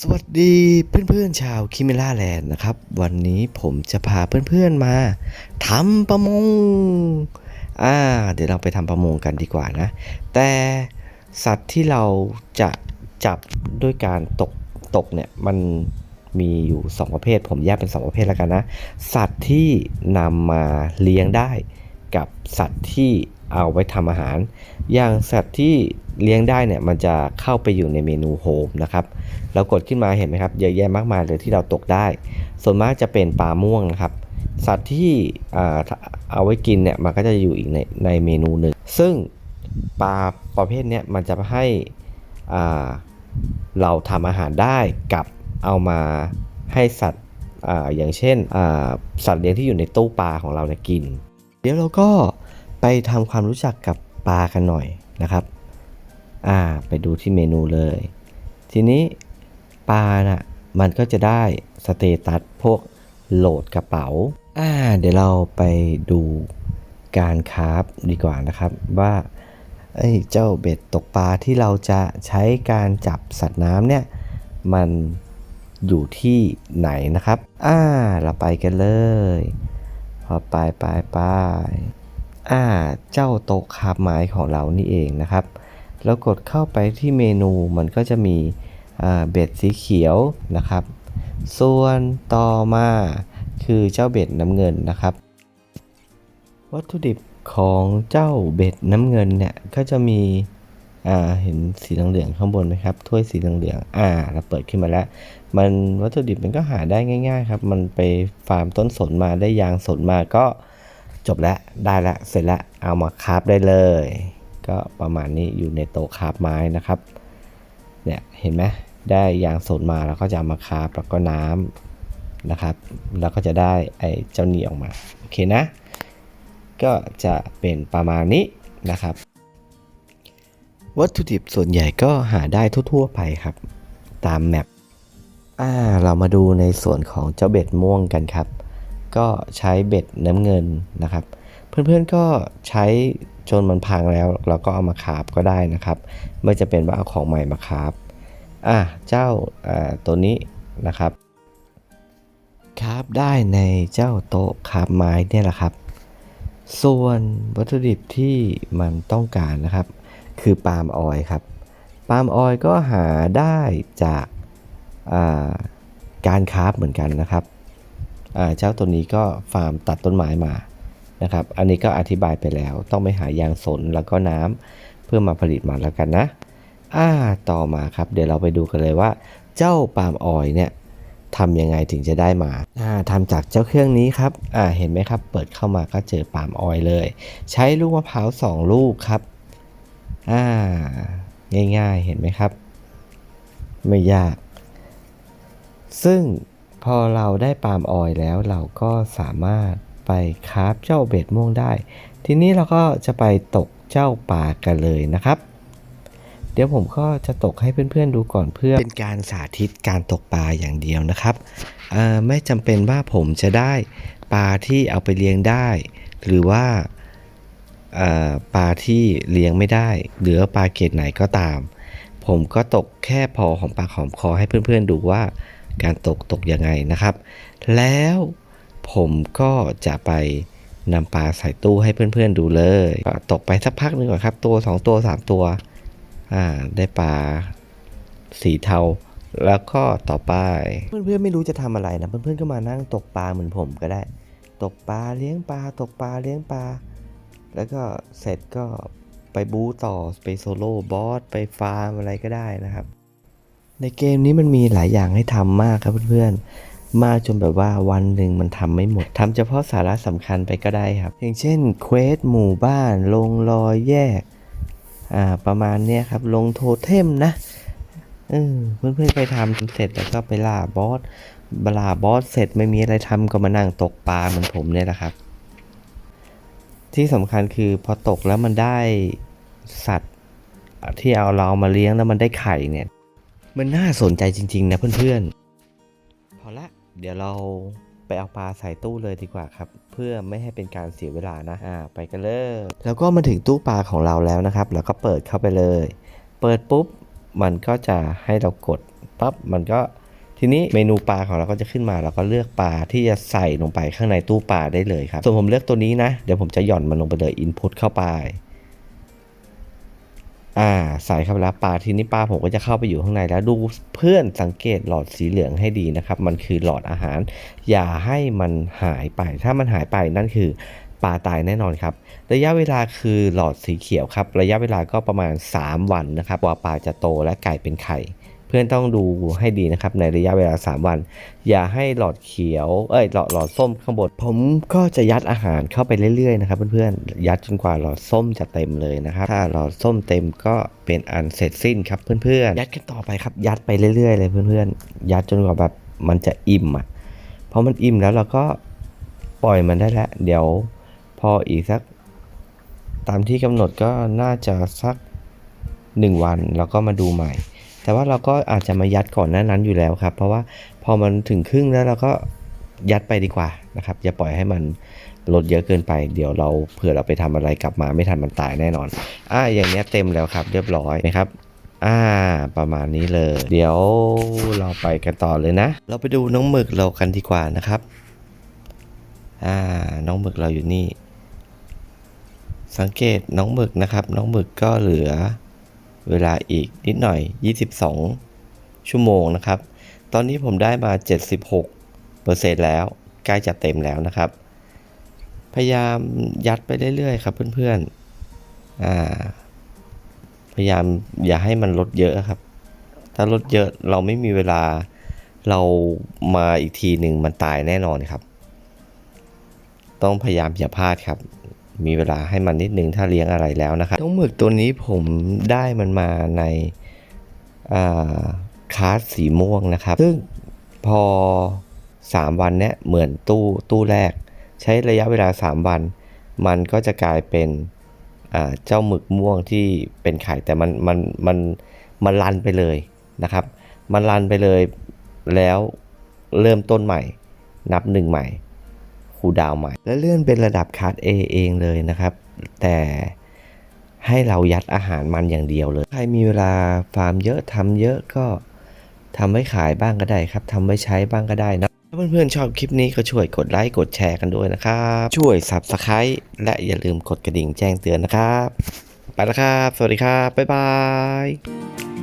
สวัสดีเพื่อนๆชาวคิมิล่าแลนด์นะครับ วันนี้ผมจะพาเพื่อนๆมาทำประมงอ่าเดี๋ยวเราไปทำประมงกันดีกว่านะ แต่สัตว์ที่เราจะจับด้วยการตกตกเนี่ยมันมีอยู่ 2 ประเภท ผมแยกเป็น 2 ประเภทแล้วกันนะ สัตว์ที่นำมาเลี้ยงได้ กับสัตว์ที่เอาไว้ทำอาหาร อย่างสัตว์ที่ เลี้ยงได้เนี่ยมันจะเข้าไปอยู่ในเมนูโฮมนะครับเรากดขึ้นมาเห็นไหมครับเยอะแยะมากมายเลยที่เราตกได้ ส่วนมากจะเป็นปลาม่วงนะครับ สัตว์ที่เอาไว้กินเนี่ยมันก็จะอยู่อีกในในเมนูหนึ่งซึ่งปลาประเภทเนี้ยมันจะให้เราทำอาหารได้กับเอามาให้สัตว์ออย่างเช่นสัตว์เลี้ยงที่อยู่ในตู้ปลาของเราเนี่ยกิน เดี๋ยวเราก็ไปทำความรู้จักกับปลากันหน่อยนะครับ อ่า ไปดูที่เมนูเลย ทีนี้ปลาน่ะ มันก็จะได้สเตตัสพวกโหลดกระเป๋า อ่า เดี๋ยวเราไปดูการคราฟดีกว่านะครับว่าไอ้เจ้าเบ็ดตกปลาที่เราจะใช้การจับสัตว์น้ำเนี่ย มันอยู่ที่ไหนนะครับ อ่า เราไปกันเลย พอไปไปไปอ่า เจ้าโต๊ะคาบไม้ของเรานี่เองนะครับ แล้วกดเข้าไปที่เมนูมันก็จะมีเบ็ดสีเขียวนะครับ ส่วนต่อมาคือเจ้าเบ็ดน้ำเงินนะครับ วัตถุดิบของเจ้าเบ็ดน้ำเงินเนี่ยก็จะมีเห็นสีเหลืองๆข้างบนไหมครับถ้วยสีเหลืองๆอ่าเราเปิดขึ้นมาแล้ว มันวัตถุดิบมันก็หาได้ง่าย ๆ ครับ มันไปฟาร์มต้นสนมาได้ยางสนมาก็จบแล้วได้แล้วเสร็จแล้วเอามาคราฟได้เลย ก็ประมาณนี้อยู่ในโต๊ะคาฟไม้นะครับ เนี่ยเห็นไหมได้ยางสนมาแล้วก็จะเอามาคาฟแล้วก็น้ำนะครับ แล้วก็จะได้ไอ้เจ้านี่ออกมาโอเคนะ ก็จะเป็นประมาณนี้นะครับ วัตถุดิบส่วนใหญ่ก็หาได้ทั่วๆไปครับ ตามแมปอ่าเรามาดูในส่วนของเจ้าเบ็ดม่วงกันครับ ก็ใช้เบ็ดน้ำเงินนะครับ เพื่อนๆก็ใช้ จนมันพังแล้วเราก็เอามาคาบก็ได้นะครับ ไม่จะเป็นว่าเอาของใหม่มาคาบอะเจ้าตัวนี้นะครับคาบได้ในเจ้าโต๊ะคาบไม้เนี่ยแหละครับ ส่วนวัตถุดิบที่มันต้องการนะครับ คือปาล์มออยล์ครับปาล์มออยล์ก็หาได้จากาการคาฟเหมือนกันนะครับอ่าเจ้าตัวนี้ก็ฟาร์มตัดต้นไม้มา นะครับ อันนี้ก็อธิบายไปแล้ว ต้องไปหายางสนแล้วก็น้ำเพื่อมาผลิตมาแล้วกันนะ อ่า ต่อมาครับ เดี๋ยวเราไปดูกันเลยว่า เจ้าปาล์มออยเนี่ยทำยังไงถึงจะได้มาอ่าทำจากเจ้าเครื่องนี้ครับ อ่า เห็นไหมครับ เปิดเข้ามาก็เจอปาล์มออยเลย ใช้ลูกมะพร้าวสองลูกครับ อ่า ง่ายๆ เห็นไหมครับ ไม่ยาก ซึ่งพอเราได้ปาล์มออยแล้วเราก็สามารถ ไปคาฟเจ้าเบ็ดม่วงได้ ทีนี้เราก็จะไปตกเจ้าปลากันเลยนะครับ เดี๋ยวผมก็จะตกให้เพื่อนๆดูก่อนเพื่อเป็นการสาธิตการตกปลาอย่างเดียวนะครับไม่จำเป็นว่าผมจะได้ปลาที่เอาไปเลี้ยงได้ หรือว่าปลาที่เลี้ยงไม่ได้ หรือปลาเกรดไหนก็ตาม ผมก็ตกแค่พอของปลาหอมคอให้เพื่อนๆดูว่าการตกตกยังไงนะครับ แล้ว ผมก็จะไปนำปลาใส่ตู้ให้เพื่อนๆดูเลยก็ตกไปสักพักหนึ่งก่อนครับ ตัว 2 ตัว 3 ตัว อ่า ได้ปลาสีเทา แล้วก็ต่อไป เพื่อนๆไม่รู้จะทำอะไรนะ เพื่อนๆก็มานั่งตกปลาเหมือนผมก็ได้ ตกปลาเลี้ยงปลา ตกปลาเลี้ยงปลา แล้วก็เสร็จก็ไปบูต่อ ไปโซโล่บอส ไปฟาร์มอะไรก็ได้นะครับ ในเกมนี้มันมีหลายอย่างให้ทำมากครับเพื่อนๆ มากจนแบบว่าวันหนึ่งมันทำไม่หมดทำเฉพาะสาระสำคัญไปก็ได้ครับ อย่างเช่นเควสหมู่บ้านลงรอยแยกอ่าประมาณเนี้ยครับ ลงโทเทมนะเออเพื่อนๆไปทำเสร็จแล้วก็ไปล่าบอสล่าบอสเสร็จไม่มีอะไรทำก็มานั่งตกปลาเหมือนผมเนี่ยแหละครับ ที่สำคัญคือพอตกแล้วมันได้สัตว์ ที่เอาเรามาเลี้ยงแล้วมันได้ไข่เนี่ย มันน่าสนใจจริง ๆ นะเพื่อนๆ เดี๋ยวเราไปเอาปลาใส่ตู้เลยดีกว่าครับ เพื่อไม่ให้เป็นการเสียเวลานะอ่าไปกันเลยแล้วก็มาถึงตู้ปลาของเราแล้วนะครับแล้วก็เปิดเข้าไปเลย เปิดปุ๊บมันก็จะให้เรากดปั๊บมันก็ทีนี้เมนูปลาของเราก็จะขึ้นมาเราก็เลือกปลาที่จะใส่ลงไปข้างในตู้ปลาได้เลยครับส่วนผมเลือกตัวนี้นะ เดี๋ยวผมจะหย่อนมันลงไปเลย input เข้าไป อ่าใส่เข้าไปแล้วปลาทีนี้ปลาผมก็จะเข้าไปอยู่ข้างในแล้วดูเพื่อนสังเกตหลอดสีเหลืองให้ดีนะครับ มันคือหลอดอาหาร อย่าให้มันหายไป ถ้ามันหายไปนั่นคือปลาตายแน่นอนครับ ระยะเวลาคือหลอดสีเขียวครับ ระยะเวลาก็ประมาณ 3 วันนะครับกว่าปลาจะโตและไก่เป็นไข่ เพื่อนต้องดูให้ดีนะครับในระยะเวลา 3 วัน อย่าให้หลอดเขียว เอ้ยหลอดหลอดส้มข้างบนผมก็จะยัดอาหารเข้าไปเรื่อยๆนะครับเพื่อนๆยัดจนกว่าหลอดส้มจะเต็มเลยนะครับถ้าหลอดส้มเต็มก็เป็นอันเสร็จสิ้นครับเพื่อนๆยัดกันต่อไปครับยัดไปเรื่อยๆเลยเพื่อนๆ ยัดจนกว่าแบบมันจะอิ่มอะพอมันอิ่มแล้วเราก็ปล่อยมันได้แล้วเดี๋ยวพออีกสัก ตามที่กำหนดก็น่าจะสักหนึ่งวันแล้วก็มาดูใหม่ แต่ว่าเราก็อาจจะมายัดก่อนหน้านั้นอยู่แล้วครับ เพราะว่าพอมันถึงครึ่งแล้วเราก็ยัดไปดีกว่านะครับอย่าปล่อยให้มันลดเยอะเกินไป เดี๋ยวเราเผื่อเราไปทำอะไรกลับมาไม่ทันมันตายแน่นอนอ่าอย่างเนี้ยเต็มแล้วครับ เรียบร้อยนะครับอ่าประมาณนี้เลย เดี๋ยวเราไปกันต่อเลยนะ เราไปดูน้องหมึกเรากันดีกว่านะครับอ่าน้องหมึกเราอยู่นี่ สังเกตน้องหมึกนะครับ น้องหมึกก็เหลือ เวลาอีกนิดหน่อย 22 ชั่วโมงนะครับ ตอนนี้ผมได้มา 76เปอร์เซ็นต์แล้ว ใกล้จะเต็มแล้วนะครับ พยายามยัดไปเรื่อยๆครับเพื่อนๆ พยายามอย่าให้มันลดเยอะครับ ถ้าลดเยอะเราไม่มีเวลาเรามาอีกทีหนึ่งมันตายแน่นอนครับ ต้องพยายามอย่าพลาดครับ มีเวลาให้มันนิดนึงถ้าเลี้ยงอะไรแล้วนะครับน้องหมึกตัวนี้ผมได้มันมาในอ่าคาร์ดสีม่วงนะครับ ซึ่งพอ 3 วันเนี้ยเหมือนตู้ตู้แรก ใช้ระยะเวลา 3 วัน มันก็จะกลายเป็นอ่าเจ้าหมึกม่วงที่เป็นไข่แต่มันมันมันมันรันไปเลยนะครับ มันรันไปเลยแล้วเริ่มต้นใหม่ นับหนึ่งใหม่ คูลดาวใหม่ และเลื่อนเป็นระดับคัส A เองเลยนะครับ แต่ให้เรายัดอาหารมันอย่างเดียวเลย ใครมีเวลาฟาร์มเยอะทำเยอะก็ทำไว้ขายบ้างก็ได้ครับทำไว้ใช้บ้างก็ได้นะถ้าเพื่อนๆชอบคลิปนี้ก็ช่วยกดไลค์กดแชร์กันด้วยนะครับ ช่วย Subscribe และอย่าลืมกดกระดิ่งแจ้งเตือนนะครับ ไปแล้วครับ สวัสดีครับ บ๊ายบาย